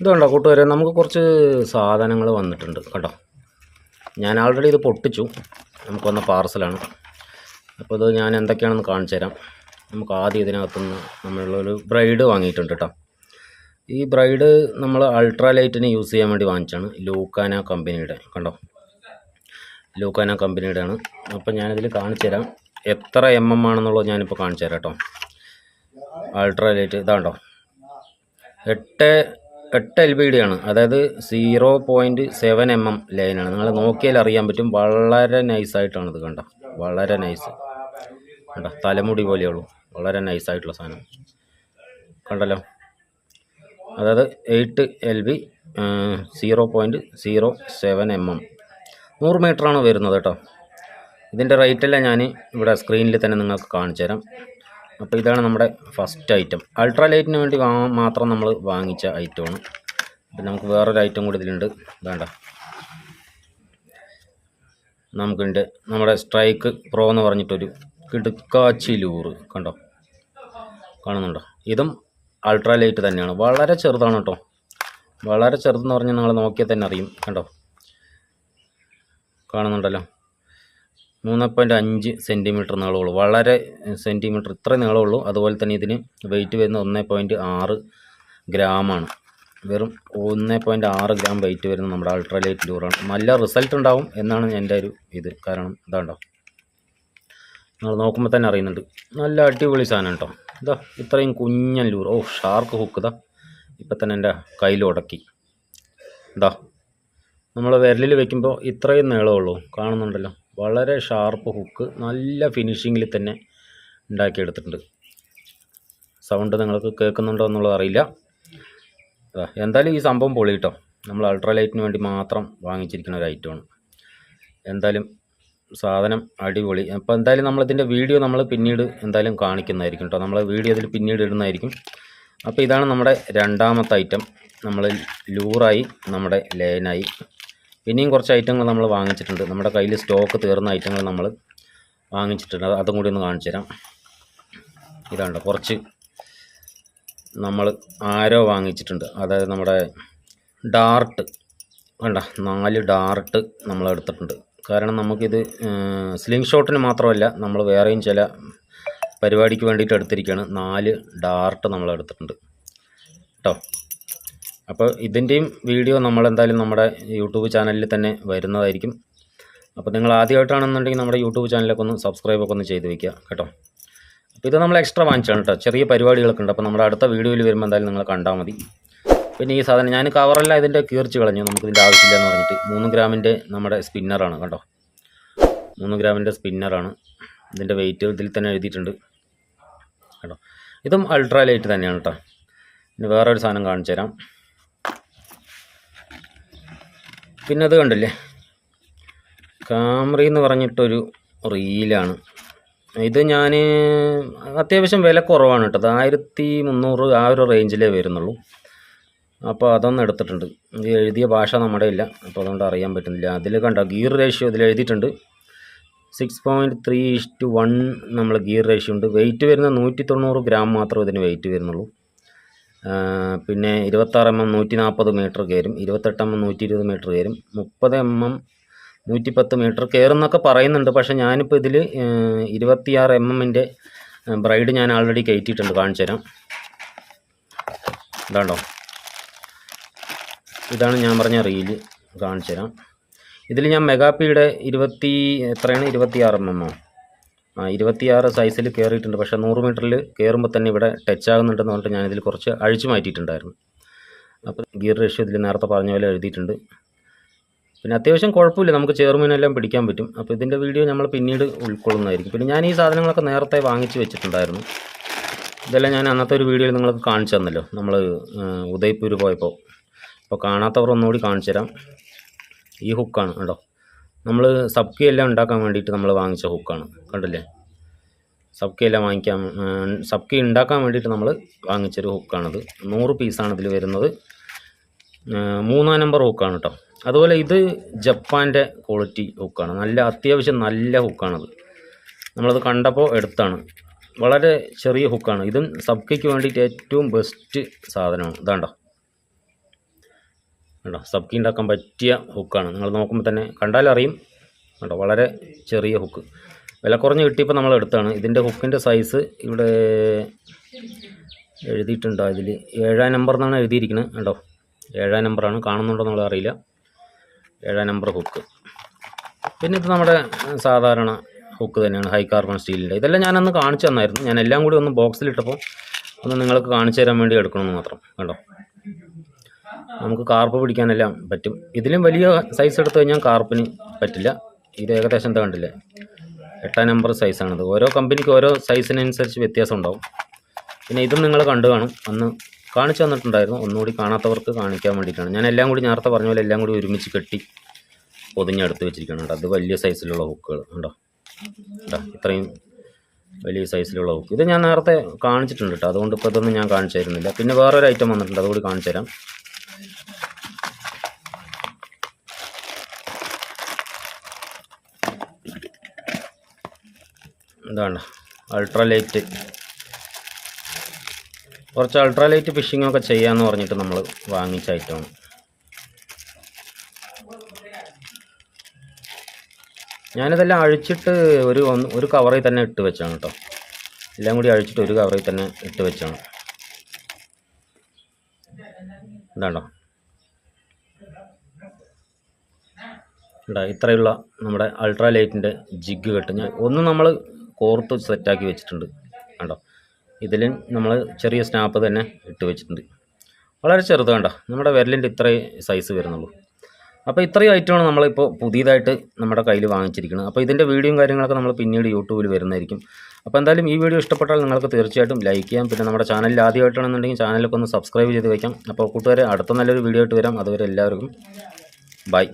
ഇതുണ്ടോ കൂട്ടുകാരെ? നമുക്ക് കുറച്ച് സാധനങ്ങൾ വന്നിട്ടുണ്ട് കേട്ടോ. ഞാൻ ആൾറെഡി ഇത് പൊട്ടിച്ചു. നമുക്ക് വന്ന പാർസലാണ്. അപ്പോൾ ഇത് ഞാൻ എന്തൊക്കെയാണെന്ന് കാണിച്ചു തരാം. നമുക്ക് ആദ്യം ഇതിനകത്തുനിന്ന് നമ്മളൊരു ബ്രൈഡ് വാങ്ങിയിട്ടുണ്ട് കേട്ടോ. ഈ ബ്രൈഡ് നമ്മൾ അൾട്രാ ലൈറ്റിന് യൂസ് ചെയ്യാൻ വേണ്ടി വാങ്ങിച്ചാണ് ലൂക്കാന കമ്പനിയുടെ കണ്ടോ? ലൂക്കാന കമ്പനിയുടെ ആണ് അപ്പോൾ ഞാനിതിൽ കാണിച്ചു തരാം. എത്ര എം എം ആണെന്നുള്ളത് ഞാനിപ്പോൾ കാണിച്ചു തരാം കേട്ടോ. അൾട്രാ ലൈറ്റ് ഇതാണ്ടോ? എട്ട് എട്ട് എൽ ബി ഡി ആണ്. അതായത് zero point seven M M ലൈനാണ് നിങ്ങൾ നോക്കിയാൽ അറിയാൻ പറ്റും. വളരെ നൈസായിട്ടാണ് ഇത് കണ്ട. വളരെ നൈസ് കണ്ട? തലമുടി പോലെയുള്ളൂ വളരെ നൈസായിട്ടുള്ള സാധനം. കണ്ടല്ലോ. അതായത് eight L B zero point zero seven M M നൂറ് മീറ്ററാണ് വരുന്നത് കേട്ടോ. ഇതിന്റെ റേറ്റെല്ലാം ഞാൻ ഇവിടെ സ്ക്രീനിൽ തന്നെ നിങ്ങൾക്ക് കാണിച്ചു തരാം അപ്പോൾ ഇതാണ് നമ്മുടെ ഫസ്റ്റ് ഐറ്റം. അൾട്രാ ലൈറ്റിന് വേണ്ടി മാത്രം നമ്മൾ വാങ്ങിച്ച ഐറ്റമാണ്. പിന്നെ നമുക്ക് വേറൊരു ഐറ്റം കൂടി ഇതിലുണ്ട്. വേണ്ട നമുക്കുണ്ട് നമ്മുടെ സ്ട്രൈക്ക് പ്രോ എന്ന് പറഞ്ഞിട്ടൊരു കിടുക്കാച്ചി ലൂറ്. കണ്ടോ? കാണുന്നുണ്ടോ? ഇതും അൾട്രാ ലൈറ്റ് തന്നെയാണ്. വളരെ ചെറുതാണ് കേട്ടോ. വളരെ ചെറുതെന്ന് പറഞ്ഞാൽ നിങ്ങൾ നോക്കിയാൽ തന്നെ അറിയും. കണ്ടോ? കാണുന്നുണ്ടല്ലോ. മൂന്ന് പോയിന്റ് അഞ്ച് സെന്റിമീറ്റർ നീളമുള്ളൂ വളരെ സെന്റിമീറ്റർ ഇത്ര നീളമുള്ളൂ അതുപോലെ തന്നെ ഇതിന് വെയിറ്റ് വരുന്ന ഒന്ന് പോയിന്റ് ആറ് ഗ്രാമാണ് വെറും ഒന്ന് പോയിന്റ് ആറ് ഗ്രാം വെയിറ്റ് വരുന്ന നമ്മുടെ അൾട്രാലൈറ്റ് ലൂറാണ് നല്ല റിസൾട്ട് ഉണ്ടാവും എന്നാണ് എന്റെ ഒരു ഇത്. കാരണം ഇതാണ്ടോ? നിങ്ങൾ നോക്കുമ്പോൾ തന്നെ അറിയുന്നുണ്ട്. നല്ല അടിപൊളി സാധനം കേട്ടോ. ഇതാ ഇത്രയും കുഞ്ഞൻ ലൂർ ഓ ഷാർക്ക് ഹുക്ക് ഇതാ. ഇപ്പം തന്നെ എന്റെ കയ്യിൽ ഉടക്കി. ഇതാ നമ്മൾ വിരലിൽ വെക്കുമ്പോൾ ഇത്രയും നീളമുള്ളൂ. കാണുന്നുണ്ടല്ലോ. വളരെ ഷാർപ്പ് ഹുക്ക് നല്ല ഫിനിഷിങ്ങിൽ തന്നെ ഉണ്ടാക്കിയെടുത്തിട്ടുണ്ട്. സൗണ്ട് നിങ്ങൾക്ക് കേൾക്കുന്നുണ്ടോ എന്നുള്ളത് അറിയില്ല. എന്തായാലും ഈ സംഭവം പൊളി കേട്ടോ നമ്മൾ അൾട്രാലൈറ്റിന് വേണ്ടി മാത്രം വാങ്ങിച്ചിരിക്കുന്ന ഒരു ഐറ്റമാണ് എന്തായാലും സാധനം അടിപൊളി. അപ്പോൾ എന്തായാലും നമ്മളിതിന്റെ വീഡിയോ നമ്മൾ പിന്നീട് എന്തായാലും കാണിക്കുന്നതായിരിക്കും കേട്ടോ നമ്മൾ വീഡിയോ ഇതിൽ പിന്നീട് ഇടുന്നതായിരിക്കും. അപ്പോൾ ഇതാണ് നമ്മുടെ രണ്ടാമത്തെ ഐറ്റം നമ്മൾ ലൂറായി നമ്മുടെ ലൈനായി. പിന്നെയും കുറച്ച് ഐറ്റങ്ങൾ നമ്മൾ വാങ്ങിച്ചിട്ടുണ്ട്. നമ്മുടെ കയ്യിൽ സ്റ്റോക്ക് തീർന്ന ഐറ്റങ്ങൾ നമ്മൾ വാങ്ങിച്ചിട്ടുണ്ട്. അത് കൂടി ഒന്ന് കാണിച്ചു തരാം. ഇതാണ്ട് കുറച്ച് നമ്മൾ ആരോ വാങ്ങിച്ചിട്ടുണ്ട്. അതായത് നമ്മുടെ ഡാർട്ട് വേണ്ട നാല് ഡാർട്ട് നമ്മൾ എടുത്തിട്ടുണ്ട്. കാരണം നമുക്കിത് സ്ലിംഗ് ഷോട്ടിന് മാത്രമല്ല നമ്മൾ വേറെയും ചില പരിപാടിക്ക് വേണ്ടിയിട്ട് എടുത്തിരിക്കുകയാണ്. നാല് ഡാർട്ട് നമ്മൾ എടുത്തിട്ടുണ്ട്. കേട്ടോ? അപ്പോൾ ഇതിന്റെയും വീഡിയോ നമ്മളെന്തായാലും നമ്മുടെ യൂട്യൂബ് ചാനലിൽ തന്നെ വരുന്നതായിരിക്കും. അപ്പോൾ നിങ്ങൾ ആദ്യമായിട്ടാണെന്നുണ്ടെങ്കിൽ നമ്മുടെ യൂട്യൂബ് ചാനലൊക്കെ ഒന്ന് സബ്സ്ക്രൈബ് ഒക്കെ ഒന്ന് ചെയ്ത് വയ്ക്കുക കേട്ടോ. അപ്പോൾ ഇത് നമ്മൾ എക്സ്ട്രാ വാങ്ങിച്ചാണ് കേട്ടോ. ചെറിയ പരിപാടികളൊക്കെ ഉണ്ട്. അപ്പോൾ നമ്മുടെ അടുത്ത വീഡിയോയിൽ വരുമ്പോൾ എന്തായാലും നിങ്ങൾ കണ്ടാൽ മതി. പിന്നെ ഈ സാധനം ഞാൻ കവറെല്ലാം ഇതിന്റെ കീർച്ച് കളഞ്ഞു. നമുക്ക് ഇതിന്റെ ആവശ്യമില്ല എന്ന് പറഞ്ഞിട്ട് മൂന്ന് ഗ്രാമിന്റെ നമ്മുടെ സ്പിന്നറാണ് കേട്ടോ. മൂന്ന് ഗ്രാമിന്റെ സ്പിന്നറാണ് ഇതിന്റെ വെയിറ്റ് ഇതിൽ തന്നെ എഴുതിയിട്ടുണ്ട് കേട്ടോ. ഇതും അൾട്രാ ലൈറ്റ് തന്നെയാണ് കേട്ടോ. പിന്നെ വേറൊരു സാധനം കാണിച്ചു തരാം പിന്നെ അത് കണ്ടില്ലേ? കാമറി എന്ന് പറഞ്ഞിട്ടൊരു റീലാണ്. ഇത് ഞാൻ അത്യാവശ്യം വില കുറവാണ് കേട്ടോ. അത് ആയിരത്തി മുന്നൂറ് ആ ഒരു റേഞ്ചിലേ വരുന്നുള്ളൂ. അപ്പോൾ അതൊന്നും എടുത്തിട്ടുണ്ട്. ഇത് എഴുതിയ ഭാഷ നമ്മുടെ ഇല്ല അപ്പോൾ അതുകൊണ്ട് അറിയാൻ പറ്റുന്നില്ല. അതിൽ കണ്ടോ ഗിയർ റേഷ്യോ ഇതിൽ എഴുതിയിട്ടുണ്ട്. Six point three is to one നമ്മൾ ഗിയർ റേഷ്യോ ഉണ്ട്. വെയിറ്റ് വരുന്ന നൂറ്റി തൊണ്ണൂറ് ഗ്രാം മാത്രമേ ഇതിന് വെയിറ്റ് വരുന്നുള്ളൂ. പിന്നെ ഇരുപത്താറ് എം എം നൂറ്റി നാൽപ്പത് മീറ്റർ കയറും ഇരുപത്തെട്ട് എം എം നൂറ്റി ഇരുപത് മീറ്റർ കയറും മുപ്പത് എം എം നൂറ്റി പത്ത് മീറ്റർ കയറുന്നൊക്കെ പറയുന്നുണ്ട്. പക്ഷേ ഞാനിപ്പോൾ ഇതിൽ ഇരുപത്തിയാറ് എം എമ്മിന്റെ ബ്രൈഡ് ഞാൻ ആൾറെഡി കയറ്റിയിട്ടുണ്ട്. കാണിച്ചു തരാം. ഇതാണ്ടോ? ഇതാണ് ഞാൻ പറഞ്ഞ റീൽ. കാണിച്ചു തരാം. ഇതിൽ ഞാൻ മെഗാപ്പിയുടെ ഇരുപത്തി എത്രയാണ്? ഇരുപത്തിയാറ് എം എമ്മോ ഇരുപത്തിയാറ് സൈസിൽ കയറിയിട്ടുണ്ട് പക്ഷേ നൂറ് മീറ്ററിൽ കയറുമ്പോൾ തന്നെ ഇവിടെ ടച്ച് ആകുന്നുണ്ടെന്ന് പറഞ്ഞിട്ട് ഞാനിതിൽ കുറച്ച് അഴിച്ചു മാറ്റിയിട്ടുണ്ടായിരുന്നു. അപ്പോൾ ഗിയർ റേഷ്യോ ഇതിൽ നേരത്തെ പറഞ്ഞ പോലെ എഴുതിയിട്ടുണ്ട്. പിന്നെ അത്യാവശ്യം കുഴപ്പമില്ല. നമുക്ക് ചേർമീനെല്ലാം പിടിക്കാൻ പറ്റും. അപ്പോൾ ഇതിന്റെ വീഡിയോ നമ്മൾ പിന്നീട് ഉൾക്കൊള്ളുന്നതായിരിക്കും. പിന്നെ ഞാൻ ഈ സാധനങ്ങളൊക്കെ നേരത്തെ വാങ്ങിച്ച് വെച്ചിട്ടുണ്ടായിരുന്നു. ഇതെല്ലാം ഞാൻ അന്നത്തെ ഒരു വീഡിയോയിൽ നിങ്ങൾക്ക് കാണിച്ചു തന്നല്ലോ. നമ്മൾ ഉദയ്പൂർ പോയപ്പോൾ അപ്പോൾ കാണാത്തവർ ഒന്നുകൂടി കാണിച്ചു തരാം. ഈ ഹുക്കാണ് കേട്ടോ നമ്മൾ സബ്ക്കി എല്ലാം ഉണ്ടാക്കാൻ വേണ്ടിയിട്ട് നമ്മൾ വാങ്ങിച്ച ഹുക്കാണ് കണ്ടില്ലേ? സബ്ക്കി എല്ലാം വാങ്ങിക്കാൻ സബ്ക്കി ഉണ്ടാക്കാൻ വേണ്ടിയിട്ട് നമ്മൾ വാങ്ങിച്ചൊരു ഹുക്കാണത് നൂറ് പീസാണ് ഇതിൽ വരുന്നത്. മൂന്നാം നമ്പർ ഹുക്കാണ് കേട്ടോ അതുപോലെ ഇത് ജപ്പാന്റെ ക്വാളിറ്റി ഹുക്കാണ് നല്ല അത്യാവശ്യം നല്ല ഹുക്കാണത് നമ്മളത് കണ്ടപ്പോൾ എടുത്താണ്. വളരെ ചെറിയ ഹുക്കാണ് ഇതും സബ്കിക്ക് വേണ്ടിയിട്ട് ഏറ്റവും ബെസ്റ്റ് സാധനമാണ്. ഇതാണ്ടോ കേട്ടോ സബ്ക്കി ഉണ്ടാക്കാൻ പറ്റിയ ഹുക്കാണ്. നിങ്ങൾ നോക്കുമ്പോൾ തന്നെ കണ്ടാലറിയും. കേട്ടോ വളരെ ചെറിയ ഹുക്ക്. വില കുറഞ്ഞ് കിട്ടിയപ്പോൾ നമ്മൾ എടുത്താണ്. ഇതിന്റെ ഹുക്കിന്റെ സൈസ് ഇവിടെ എഴുതിയിട്ടുണ്ടോ ഇതിൽ ഏഴാം നമ്പർ എന്നാണ് എഴുതിയിരിക്കുന്നത് കേട്ടോ ഏഴാം നമ്പറാണ് കാണുന്നുണ്ടോ എന്നുള്ളത് അറിയില്ല ഏഴാം നമ്പർ ഹുക്ക്. പിന്നെ ഇത് നമ്മുടെ സാധാരണ ഹുക്ക് തന്നെയാണ്. ഹൈ കാർബൺ സ്റ്റീലിന്റെ ഇതെല്ലാം ഞാനൊന്ന് കാണിച്ചു തന്നായിരുന്നു. ഞാൻ എല്ലാം കൂടി ഒന്ന് ബോക്സിലിട്ടപ്പോൾ ഒന്ന് നിങ്ങൾക്ക് കാണിച്ചു തരാൻ വേണ്ടി എടുക്കണമെന്ന് മാത്രം. കണ്ടോ? നമുക്ക് കാർപ്പ് പിടിക്കാനെല്ലാം പറ്റും. ഇതിലും വലിയ സൈസ് എടുത്തു കഴിഞ്ഞാൽ കാർപ്പിന് പറ്റില്ല. ഇത് ഏകദേശം എന്താ കണ്ടില്ലേ? എട്ടാം നമ്പർ സൈസാണിത് ഓരോ കമ്പനിക്ക് ഓരോ സൈസിനനുസരിച്ച് വ്യത്യാസം ഉണ്ടാവും. പിന്നെ ഇതും നിങ്ങൾ കണ്ടു കാണും. അന്ന് കാണിച്ചു തന്നിട്ടുണ്ടായിരുന്നു. ഒന്നുകൂടി കാണാത്തവർക്ക് കാണിക്കാൻ വേണ്ടിയിട്ടാണ്. ഞാൻ എല്ലാം കൂടി നേരത്തെ പറഞ്ഞ പോലെ എല്ലാം കൂടി ഒരുമിച്ച് കെട്ടി പൊതിഞ്ഞെടുത്ത് വെച്ചിരിക്കണം അത് വലിയ സൈസിലുള്ള ഹുക്കുകൾ ഉണ്ടോ കേട്ടോ ഇത്രയും വലിയ സൈസിലുള്ള ഹുക്ക് ഇത് ഞാൻ നേരത്തെ കാണിച്ചിട്ടുണ്ട് കേട്ടോ. അതുകൊണ്ട് ഇപ്പോൾ ഇതൊന്നും ഞാൻ കാണിച്ചു തരുന്നില്ല. പിന്നെ വേറൊരു ഐറ്റം വന്നിട്ടുണ്ട്. അതുകൂടി കാണിച്ചു തരാം. എന്താണ് അൾട്രാലൈറ്റ് കുറച്ച് അൾട്രാലൈറ്റ് ഫിഷിംഗ് ഒക്കെ ചെയ്യാന്ന് പറഞ്ഞിട്ട് നമ്മൾ വാങ്ങിച്ച ഐറ്റമാണ് ഞാനിതെല്ലാം അഴിച്ചിട്ട് ഒരു ഒന്ന് ഒരു കവറിൽ തന്നെ ഇട്ട് വെച്ചാണ് കേട്ടോ എല്ലാം കൂടി അഴിച്ചിട്ട് ഒരു കവറിൽ തന്നെ ഇട്ട് വെച്ചാണ്. ഉണ്ടാ ഇത്രയുള്ള നമ്മുടെ അൾട്രാ ലൈറ്റിന്റെ ജിഗ് കെട്ട്. ഞാൻ ഒന്ന് നമ്മൾ കോർത്ത് സെറ്റാക്കി വെച്ചിട്ടുണ്ട്. കണ്ടോ? ഇതിൽ നമ്മൾ ചെറിയ സ്നാപ്പ് തന്നെ ഇട്ട് വെച്ചിട്ടുണ്ട്. വളരെ ചെറുത് കണ്ടോ? നമ്മുടെ വിരലിന്റെ ഇത്രയും സൈസ് വരുന്നുള്ളൂ. അപ്പോൾ ഇത്രയും ഐറ്റമാണ് നമ്മളിപ്പോൾ പുതിയതായിട്ട് നമ്മുടെ കയ്യിൽ വാങ്ങിച്ചിരിക്കുന്നത്. അപ്പോൾ ഇതിന്റെ വീഡിയോയും കാര്യങ്ങളൊക്കെ നമ്മൾ പിന്നീട് യൂട്യൂബിൽ വരുന്നതായിരിക്കും. അപ്പോൾ എന്തായാലും ഈ വീഡിയോ ഇഷ്ടപ്പെട്ടാൽ നിങ്ങൾക്ക് തീർച്ചയായിട്ടും ലൈക്ക് ചെയ്യാം. പിന്നെ നമ്മുടെ ചാനലിൽ ആദ്യമായിട്ടാണെന്നുണ്ടെങ്കിൽ ചാനലൊക്കെ ഒന്ന് സബ്സ്ക്രൈബ് ചെയ്ത് വയ്ക്കാം അപ്പോൾ കൂട്ടുകാരെ അടുത്ത നല്ലൊരു വീഡിയോ ആയിട്ട് വരാം. അതുവരെ എല്ലാവർക്കും ബൈ